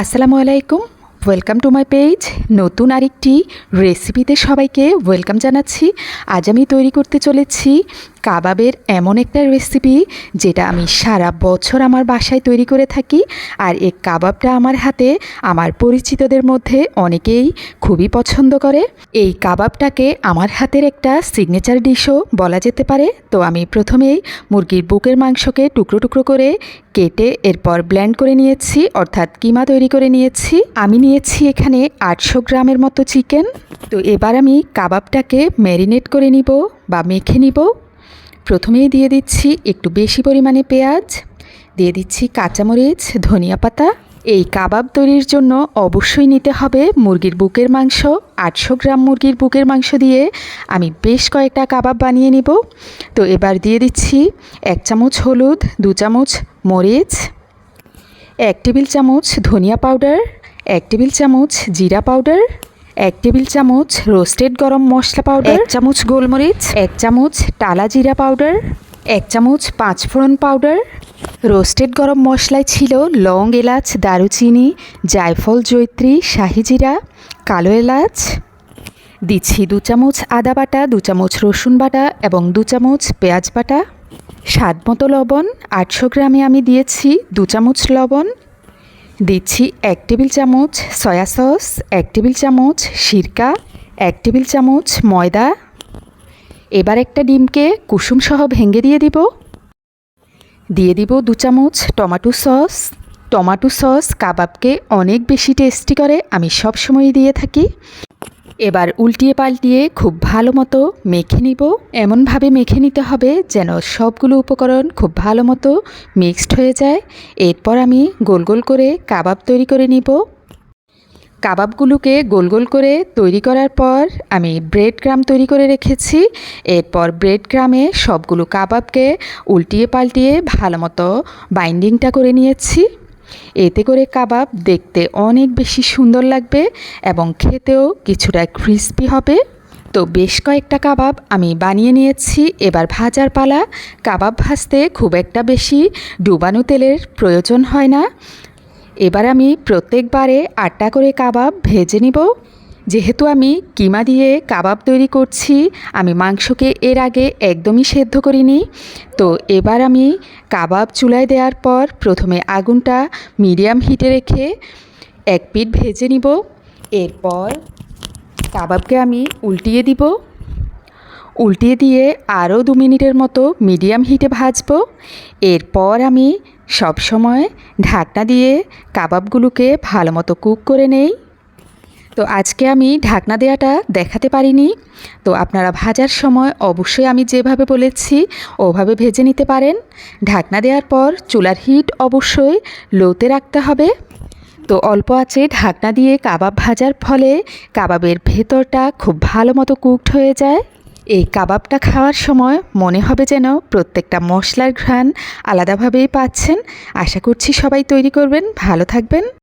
আসসালামু আলাইকুম। Welcome to my page নতুন আরেকটি রেসিপিতে সবাইকে ওয়েলকাম জানাচ্ছি। আজ আমি তৈরি করতে চলেছি কাবাবের এমন একটা রেসিপি যেটা আমি সারা বছর আমার বাসায় তৈরি করে থাকি। আর এই কাবাবটা আমার হাতে আমার পরিচিতদের মধ্যে অনেকেই খুবই পছন্দ করে। এই কাবাবটাকে আমার হাতের একটা সিগনেচার ডিশও বলা যেতে পারে। তো আমি প্রথমেই মুরগির বুকের মাংসকে টুকরো টুকরো করে কেটে এরপর ব্ল্যান্ড করে নিয়েছি, অর্থাৎ কিমা তৈরি করে নিয়েছি। আমি নিয়েছি এখানে আটশো গ্রামের মতো চিকেন। তো এবার আমি কাবাবটাকে ম্যারিনেট করে নিব বা মেখে নিব। প্রথমেই দিয়ে দিচ্ছি একটু বেশি পরিমাণে পেঁয়াজ। দিয়ে দিচ্ছি কাঁচামরিচ, ধনিয়া পাতা। এই কাবাব তৈরির জন্য অবশ্যই নিতে হবে মুরগির বুকের মাংস। আটশো গ্রাম মুরগির বুকের মাংস দিয়ে আমি বেশ কয়েকটা কাবাব বানিয়ে নিব। তো এবার দিয়ে দিচ্ছি এক চামচ হলুদ, দু চামচ মরিচ, এক টেবিল চামচ ধনিয়া পাউডার। এক টেবিল চামচ জিরা পাউডার এক টেবিল চামচ রোস্টেড গরম মশলা পাউডার এক চামচ গোলমরিচ এক চামচ টালা জিরা পাউডার এক চামচ পাঁচফোড়ন পাউডার। রোস্টেড গরম মশলায় ছিল লং এলাচ দারুচিনি জায়ফল জৈত্রী শাহি জিরা কালো এলাচ। দিচ্ছি দু চামচ আদা বাটা দু চামচ রসুন বাটা এবং দু চামচ পেঁয়াজ বাটা। স্বাদ মতো লবণ আটশো গ্রামে আমি দিয়েছি দু চামচ লবণ। দিচ্ছি এক টেবিল চামচ সয়া সস, এক টেবিল চামচ সিরকা, এক টেবিল চামচ ময়দা। এবার একটা ডিমকে কুসুম সহ ভেঙে দিয়ে দিব। দিয়ে দিব দু চামচ টমাটো সস। টমাটো সস কাবাবকে অনেক বেশি টেস্টি করে, আমি সবসময়ই দিয়ে থাকি। এবার উল্টিয়ে পাল্টিয়ে খুব ভালো মতো মেখে নিব। এমনভাবে মেখে নিতে হবে যেন সবগুলো উপকরণ খুব ভালো মতো মিক্সড হয়ে যায়। এরপর আমি গোল গোল করে কাবাব তৈরি করে নিব। কাবাবগুলোকে গোল গোল করে তৈরি করার পর আমি ব্রেড গ্রাম তৈরি করে রেখেছি। এরপর ব্রেড গ্রামে সবগুলো কাবাবকে উল্টিয়ে পাল্টিয়ে ভালো মতো বাইন্ডিংটা করে নিয়েছি। এতে করে কাবাব দেখতে অনেক বেশি সুন্দর লাগবে এবং খেতেও কিছুটা ক্রিস্পি হবে। তো বেশ কয়েকটা কাবাব আমি বানিয়ে নিয়েছি। এবার ভাজার পালা। কাবাব ভাজতে খুব একটা বেশি ডুবানো তেলের প্রয়োজন হয় না। এবার আমি প্রত্যেকবারে আটটা করে কাবাব ভেজে নিব। যেহেতু আমি কিমা দিয়ে কাবাব তৈরি করছি, আমি মাংসকে এর আগে একদমই সেদ্ধ করিনি। তো এবার আমি কাবাব চুলায় দেওয়ার পর প্রথমে আগুনটা মিডিয়াম হিটে রেখে এক পিঠ ভেজে নিব। এরপর কাবাবকে আমি উল্টিয়ে দিব। উল্টিয়ে দিয়ে আরও দু মিনিটের মতো মিডিয়াম হিটে ভাজবো। এরপর আমি সবসময় ঢাকনা দিয়ে কাবাবগুলোকে ভালো মতো কুক করে নেই। তো আজকে আমি ঢাকনা দেওয়াটা দেখাতে পারিনি। তো আপনারা ভাজার সময় অবশ্যই আমি যেভাবে বলেছি, ওভাবে ভেজে নিতে পারেন। ঢাকনা দেওয়ার পর চুলার হিট অবশ্যই লোতে রাখতে হবে। তো অল্প আছে ঢাকনা দিয়ে কাবাব ভাজার ফলে কাবাবের ভেতরটা খুব ভালো মতো কুকড হয়ে যায়। এই কাবাবটা খাওয়ার সময় মনে হবে যেন প্রত্যেকটা মশলার ঘ্রাণ আলাদাভাবেই পাচ্ছেন। আশা করছি সবাই তৈরি করবেন। ভালো থাকবেন।